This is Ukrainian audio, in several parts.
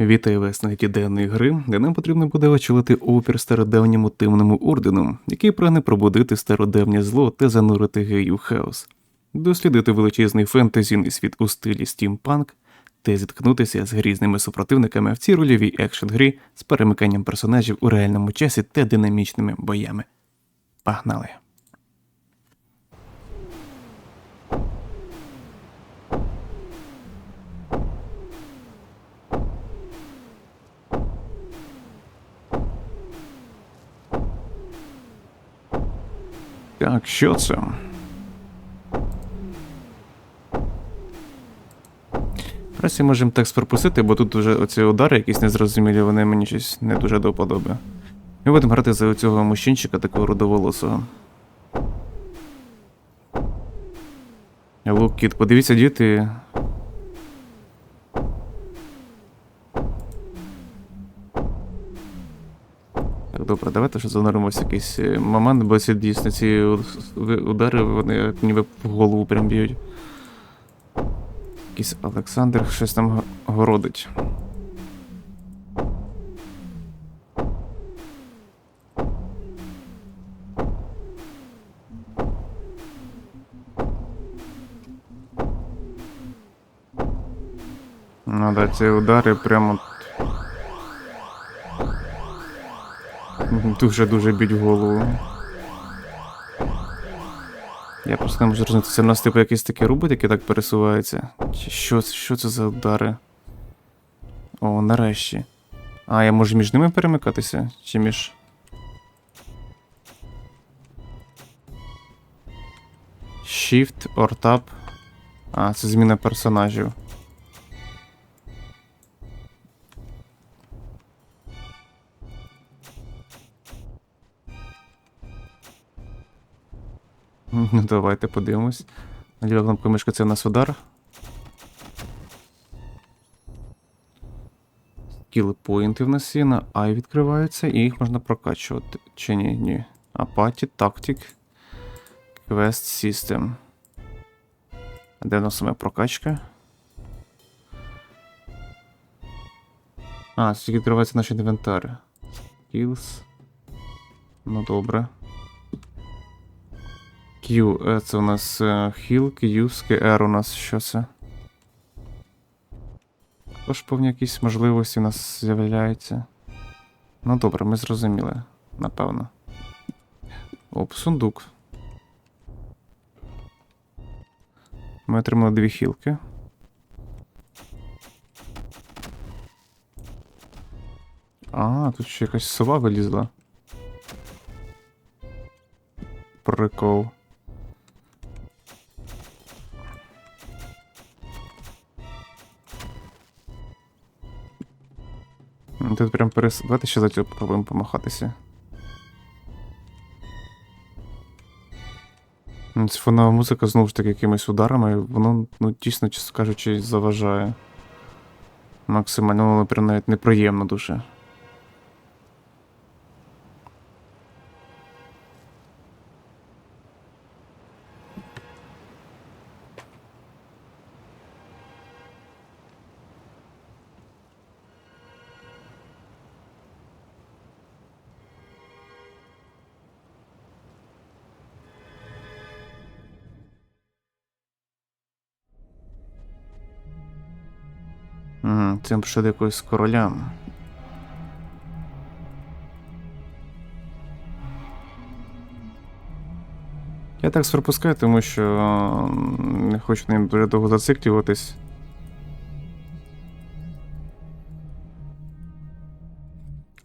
Вітаю вас на денної гри, де нам потрібно буде очолити опір стародавньому темному ордену, який прагне пробудити стародавнє зло та занурити гею в хаос, дослідити величезний фентезійний світ у стилі стімпанк та зіткнутися з грізними супротивниками в цій рольовій екшн грі з перемиканням персонажів у реальному часі та динамічними боями. Погнали! Так, що це? Пресі можемо текст пропустити, бо тут вже оці удари якісь незрозумілі, вони мені щось не дуже до вподоби. Ми будемо грати за цього мужчинчика такого рудоволосого. Лук кіт, подивіться, діти. Так, добре, давайте вже зануримося якийсь е, момент, бо ці дійсно ці удари, вони ніби в голову прям б'ють. Якийсь Олександр щось там городить. Ну да, ці удари прямо. Дуже-дуже б'ють голову. Я просто не можу зрозуміти, це в нас типу якийсь такий робот, який так пересувається. Чи що, що це за удари? О, нарешті. А, я можу між ними перемикатися? Чи між. Shift or Tab. А, це зміна персонажів. Ну, давайте подивимось. Ліва кнопка мишки це у нас удар. Скіл-поінти в нас є, на I відкриваються, і їх можна прокачувати. Чи ні? Ні. Апаті, тактик. Quest System. А Де в нас саме прокачка? А, тільки відкривається наш інвентар. Skills. Ну добре. Q, е, це у нас е, Heal, Q, R у нас що це? Також повні якісь можливості у нас з'являються. Ну добре, ми зрозуміли, напевно. Оп, сундук. Ми отримали дві хілки. А, тут ще якась сова вилізла. Прикол. Перес... Давайте ще за цю попробуємо помахатися. М, фонова музика знову ж таки якимись ударами, воно, ну, дійсно, чесно кажучи, заважає. Максимально, воно прям навіть неприємно дуже. Прийшов до якогось короля. Я так пропускаю, тому що не хочу ним дуже довго зациклюватись.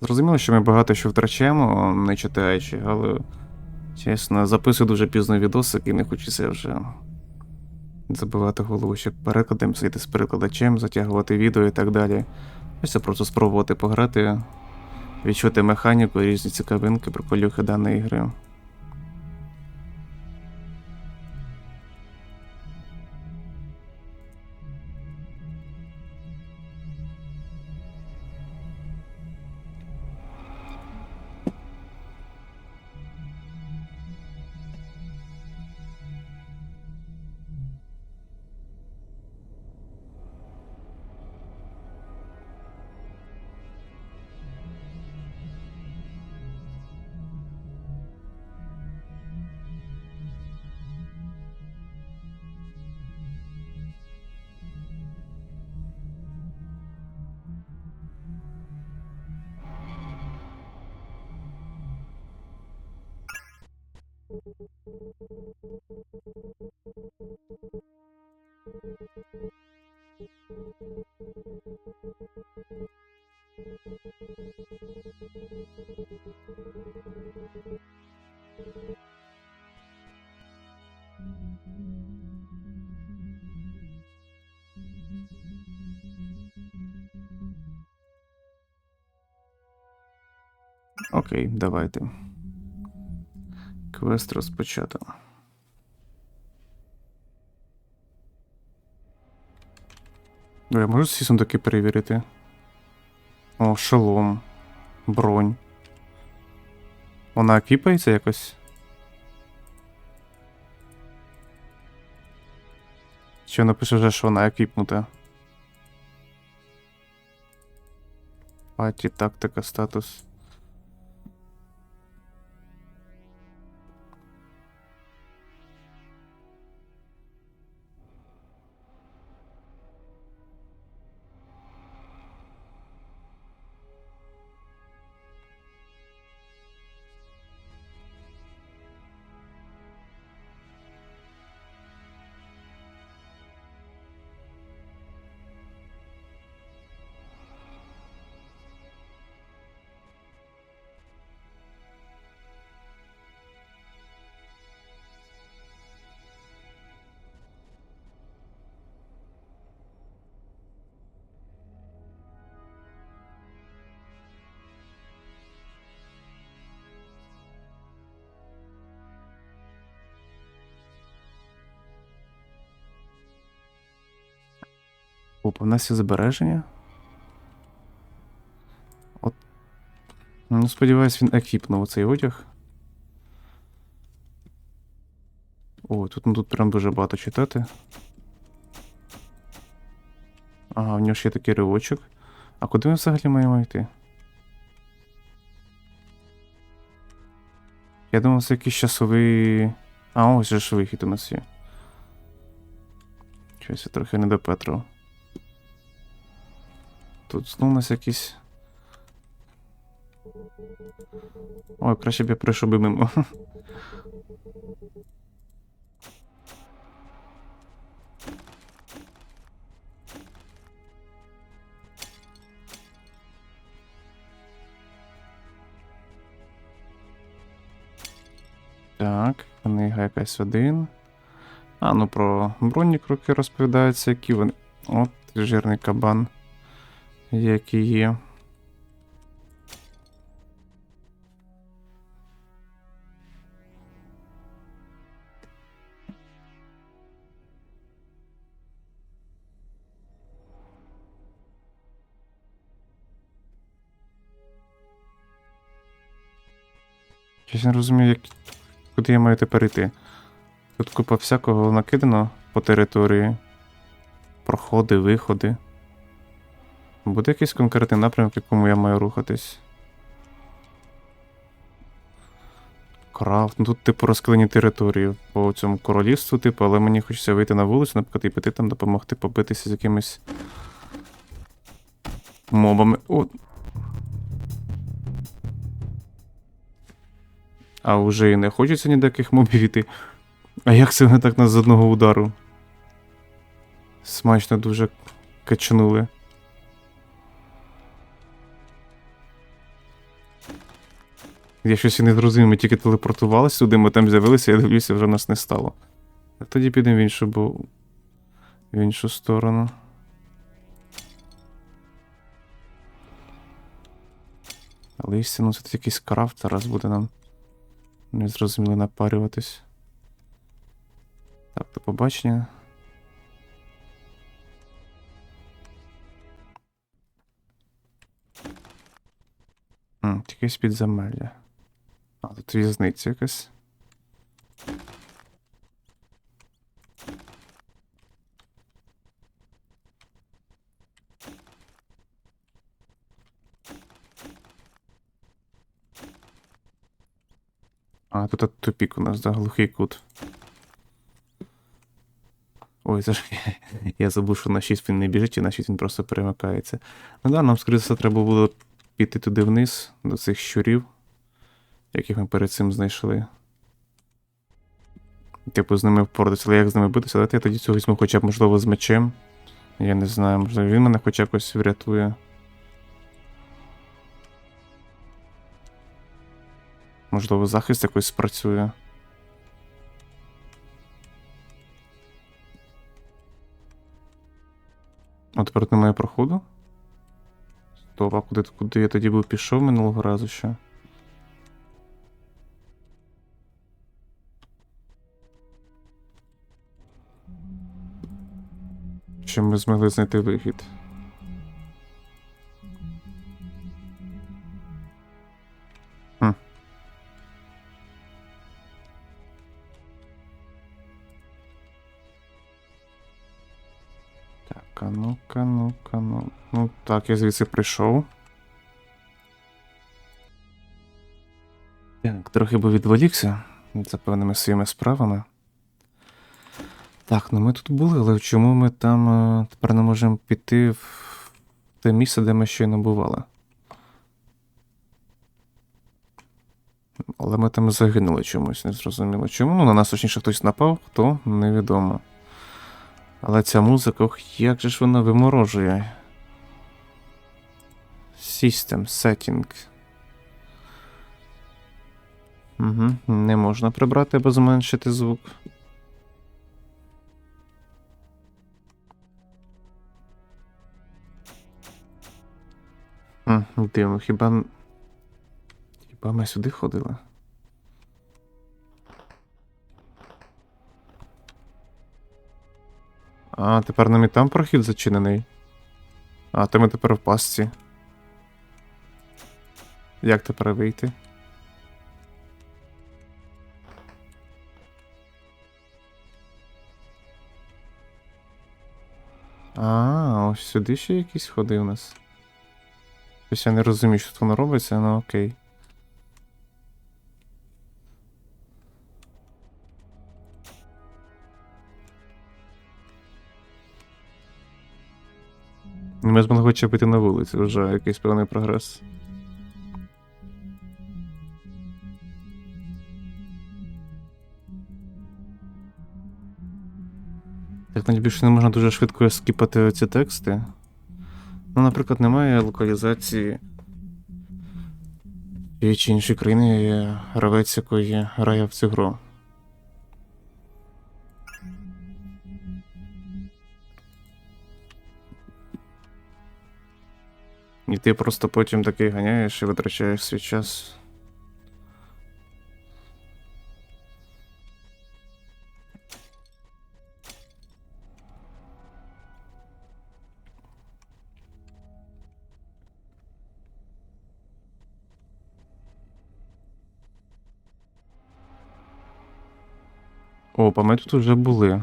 Зрозуміло, що ми багато що втрачаємо, не читаючи, але чесно, записую дуже пізно відосик і не хочеться вже забивати голову ще перекладом, сидіти з перекладачем, затягувати відео і так далі. Ось просто спробувати пограти, відчути механіку, різні цікавинки, приколюхи даної гри. Окей, давайте. Квест розпочато. Ну, я можу сісом таки перевірити. О, шолом. Бронь. Вона кіпається якось? Чи напише вже, що вона екіпнута? Паті, тактика, статус. Опа, в нас є збереження. От. Ну, сподіваюсь, він екіпнув цей одяг. О, тут, ну, тут прям дуже багато читати. Ага, в нього ще є такий ривочок. А куди ми взагалі маємо йти? Я думав, це якийсь часовий. А, ось же ж вихід у нас є. Щось я трохи не до Петрова. Тут знов у нас якісь. Ой, краще б я прийшов би мимо. Так, книга якась один. А, ну про бронік роки розповідаються, які вони. От, жирний кабан. Які є. Я не розумію, як... куди я маю тепер йти. Тут купа всякого накидано по території. Проходи, виходи. Буде якийсь конкретний напрямок, в якому я маю рухатись. Крафт. Ну тут, типу, розкилені території по цьому королівству, типу, але мені хочеться вийти на вулицю, наприклад, і піти там допомогти побитися з якимись мобами. О. А вже і не хочеться ні до мобів іти. А як це вони так нас з одного удару? Смачно дуже качнули. Я щось і не зрозумів, ми тільки телепортувалися сюди, ми там з'явилися, я дивлюся, вже нас не стало. А тоді підемо в іншу, бо... в іншу сторону. Але істину, це якийсь крафт зараз буде нам незрозуміло напарюватись. Так, до побачення. М, якесь підземелля. А, тут в'язниця якась. А, тут тупік у нас, да, глухий кут. Ой, це ж я забув, що на 6 він не біжить, і на 6 він просто перемикається. Ну да, нам, скоріше, все, треба було піти туди вниз, до цих щурів, яких ми перед цим знайшли. Типу, з ними впоратися, але як з ними битися? Давайте я тоді цього візьму хоча б, можливо, з мечем. Я не знаю, можливо, він мене хоча якось врятує. Можливо, захист якось спрацює. А тепер немає проходу? Стоп, а куди, куди я тоді був пішов минулого разу ще? Чи ми змогли знайти вихід? Хм. Так, а ну-ка, ну-ка, ну. Ну так, я звідси прийшов. Так, трохи би відволікся за певними своїми справами. Так, ну ми тут були, але чому ми там е, тепер не можемо піти в те місце, де ми щойно бували? Але ми там загинули чомусь, не зрозуміло. Чому? Ну, на нас точніше хтось напав, хто невідомо. Але ця музика, ох, як же ж вона виморожує. System setting. Угу, не можна прибрати або зменшити звук. Хм, Дивно, хіба. Хіба ми сюди ходили? А, тепер нам і там прохід зачинений. А, то ми тепер в пастці. Як тепер вийти? А, ось сюди ще якісь ходи у нас. Щось я не розумію, що тут воно робиться, ну окей. Ну, Ми змогли хоча б піти на вулицю, вже якийсь певний прогрес. Так навіть більше не можна дуже швидко скіпати ці тексти. Ну, наприклад, немає локалізації тієї чи іншої країни гравець, якої грає в цю гру. І ти просто потім такий ганяєш і витрачаєш свій час. Опа, ми тут вже були.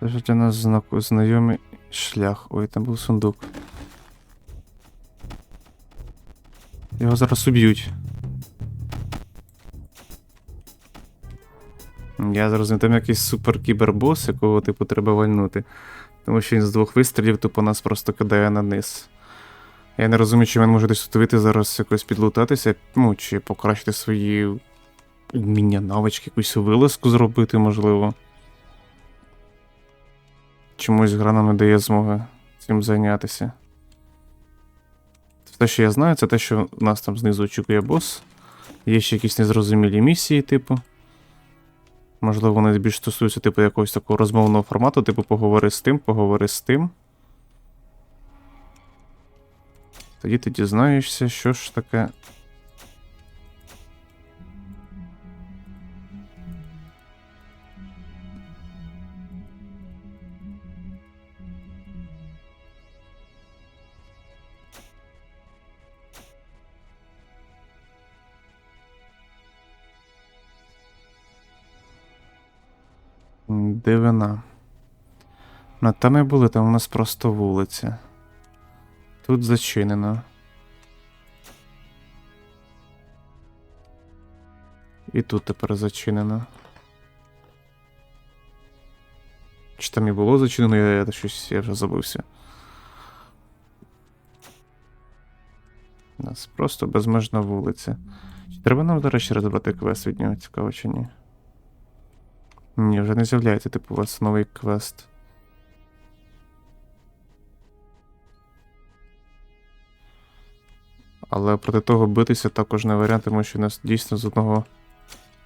Це ж для нас знаку, знайомий шлях. Ой, там був сундук. Його зараз уб'ють. Я зрозумів, там якийсь супер кібербос, якого типу треба вальнути. Тому що він з двох вистрілів тупо нас просто кидає на низ. Я не розумію, чи він може десь тут вийти зараз якось підлутатися, ну, чи покращити свої вміння навички, якусь вилазку зробити, можливо. Чомусь гра нам не дає змоги цим зайнятися. Те, що я знаю, це те, що нас там знизу очікує бос. Є ще якісь незрозумілі місії, типу. Можливо, вони більш стосуються, типу, якогось такого розмовного формату, типу, поговори з тим, поговори з тим. Тоді ти дізнаєшся, що ж таке. Дивина. Ну, там ми були, там у нас просто вулиця. Тут зачинено. І тут тепер зачинено. Чи там і було зачинено, я, я щось я вже забувся. У нас просто безмежна вулиця. Чи треба нам, до речі, розбрати квест від нього, цікаво чи ні? Ні, вже не з'являється, типу, у вас новий квест. Але проти того битися також не варіант, тому що нас дійсно з одного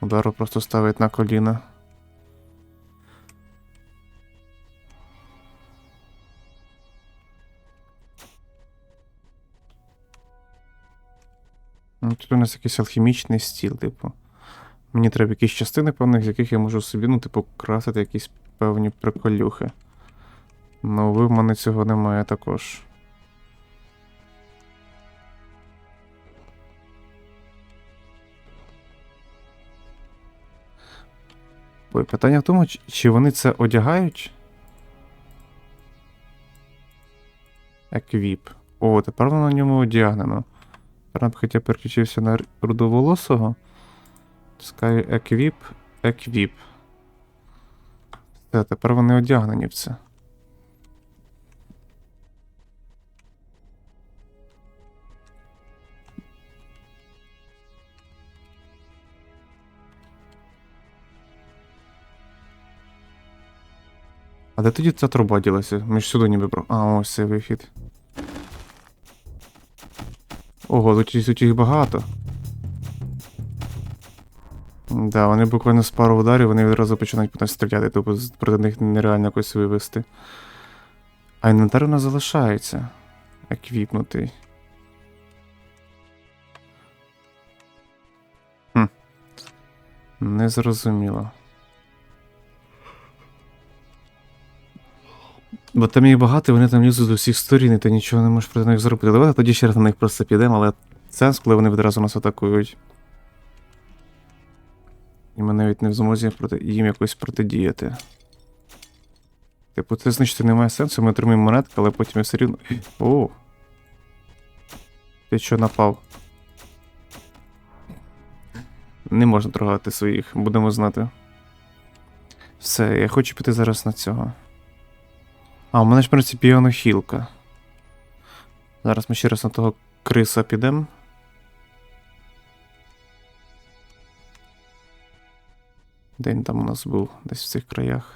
удару просто ставить на коліна. Ну, Тут у нас якийсь алхімічний стіл, типу. Мені треба якісь частини певних, з яких я можу собі, ну, типу, красити якісь певні приколюхи. Ну, ви в мене цього немає також. Ой, питання в тому, чи- вони це одягають? Еквіп. О, тепер воно на ньому одягнено. Тепер хоча переключився на рудоволосого. Скай еквіп, еквіп. Все, тепер вони одягнені в це. А де тоді ця труба ділася? Ми ж сюди ніби про. А, ось цей вихід. Ого, тут їх багато. Да, вони буквально з пару ударів, вони відразу починають по нас стріляти, тобто проти них нереально якось вивести. А інвентар у нас залишається. Еквіпнутий. Хм. Незрозуміло. Бо там їх багато, вони там лізуть з усіх сторін, і ти нічого не можеш проти них зробити. Давайте тоді ще раз на них просто підемо, але сенс, коли вони відразу нас атакують. І ми навіть не в змозі проти... їм якось протидіяти. Типу, це значить немає сенсу, ми отримаємо монетки, але потім я все рівно. О! Ти що напав? Не можна торгувати своїх, будемо знати. Все, я хочу піти зараз на цього. А, у мене ж в принципі є воно хілка. Зараз ми ще раз на того криса підемо. Де там у нас був? Десь в цих краях.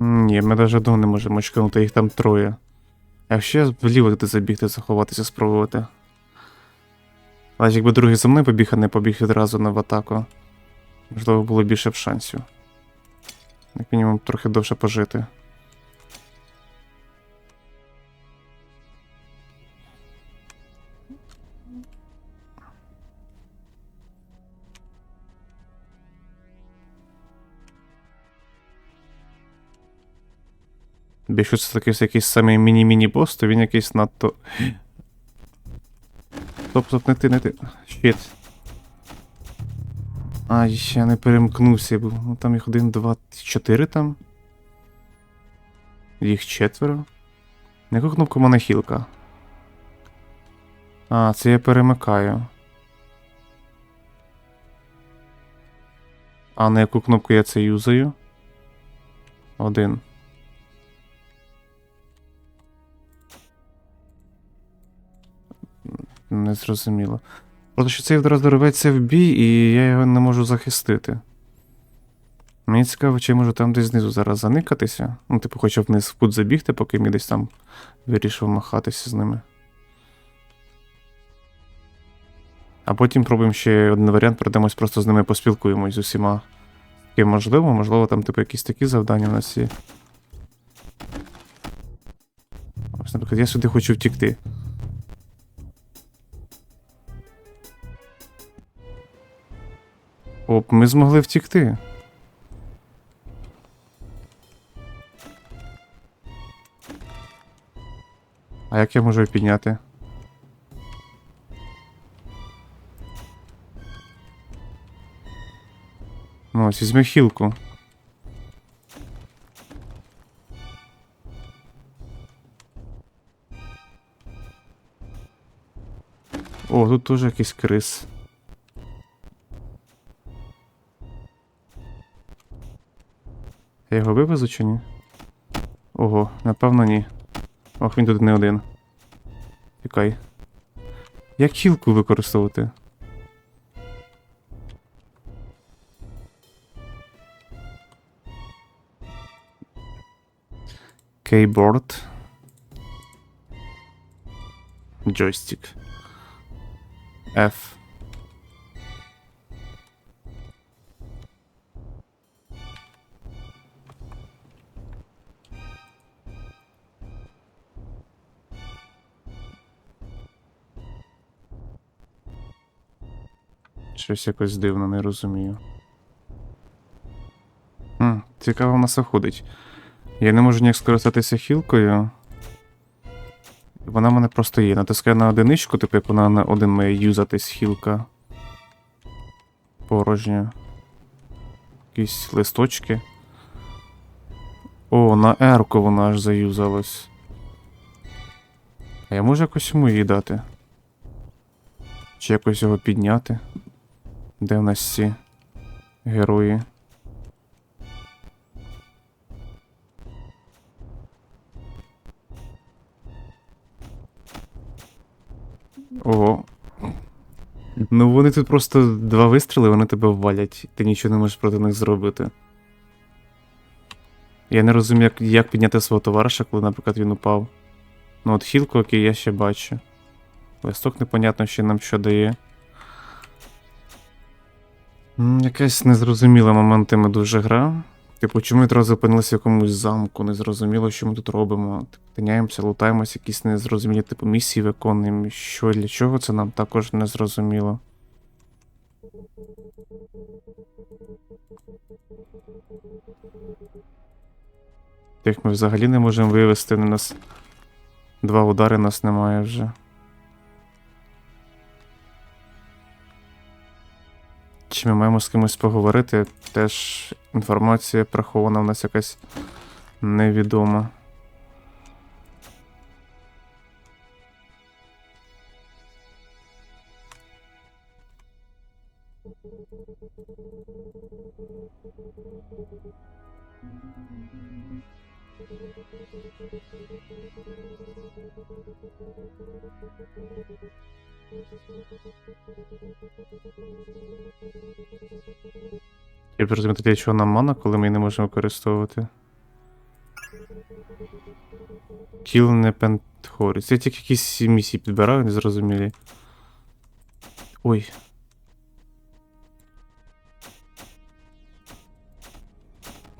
Ні, ми навіть одного не можемо чекнути, їх там троє. А якщо я вліво туди забігти, заховатися, спробувати. Але якби другий за мною побіг, а не побіг відразу на в атаку. Можливо, було більше б шансів. Як мінімум, трохи довше пожити. Якщо це такий якийсь самий міні-міні-бос, то він якийсь надто. Стоп, стоп, не ти, не ти. Щит. А, ще не перемкнувся, бо ну, там їх один, два, чотири там. Їх четверо. На яку кнопку в мене хілка? А, це я перемикаю. А на яку кнопку я це юзаю? Один. Не зрозуміло. Просто що цей відразу рветься в бій, і я його не можу захистити. Мені цікаво, чи я можу там десь знизу зараз заникатися. Ну, типу, хоча вниз в путь забігти, поки мій десь там вирішив махатися з ними. А потім пробуємо ще один варіант, пройдемось просто з ними поспілкуємось з усіма. Таке можливо, можливо, там, типу, якісь такі завдання у нас є. Ось, наприклад, я сюди хочу втікти. Оп, ми змогли втікти. А як я можу підняти? Ну, ось візьми хілку. О, тут теж якийсь крис. Його вивезу чи ні? Ого, напевно ні. Ох, він тут не один. Тікай. Як хілку використовувати? Кейборд. Джойстик. F. Щось якось дивно, не розумію. Хм, цікаво в нас виходить. Я не можу ніяк скористатися хілкою. Вона в мене просто є. Натискаю на одиничку, типу як вона на один має юзатись хілка. Порожньо. Якісь листочки. О, на ерку вона аж заюзалась. А я можу якось йому її дати? Чи якось його підняти? Де в нас ці герої? Ого. Ну вони тут просто два вистріли, вони тебе ввалять. Ти нічого не можеш проти них зробити. Я не розумію, як, як підняти свого товариша, коли, наприклад, він упав. Ну от хілку, окей, я ще бачу. Листок непонятно, що нам що дає. Якась незрозуміла моментами дуже гра. Типу, чому одразу опинилися в якомусь замку, незрозуміло, що ми тут робимо. Типу, Тиняємося, лутаємося, якісь незрозумілі типу місії виконуємо. Що для чого це нам також незрозуміло. Тих ми взагалі не можемо вивести, на нас два удари нас немає вже. Чи ми маємо з кимось поговорити? Теж інформація прихована в нас якась невідома. Я б розумію, для чого нам мана, коли ми її не можемо використовувати. Кіл не пентхоріс. Я тільки якісь місії підбираю, незрозумілі. Ой.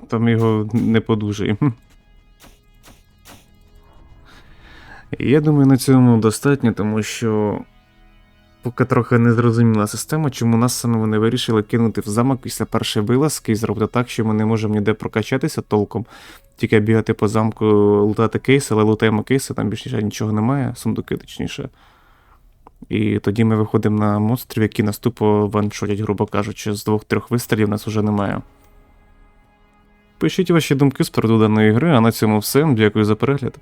Там його не подужаємо. Я думаю, на цьому достатньо, тому що поки трохи незрозуміла система, чому нас саме вони вирішили кинути в замок після першої вилазки і зробити так, що ми не можемо ніде прокачатися толком. Тільки бігати по замку, лутати кейси, але лутаємо кейси, там більше нічого немає, сундуки точніше. І тоді ми виходимо на монстрів, які нас тупо ваншотять, грубо кажучи, з двох-трьох вистрілів нас уже немає. Пишіть ваші думки з приводу даної гри, а на цьому все. Дякую за перегляд.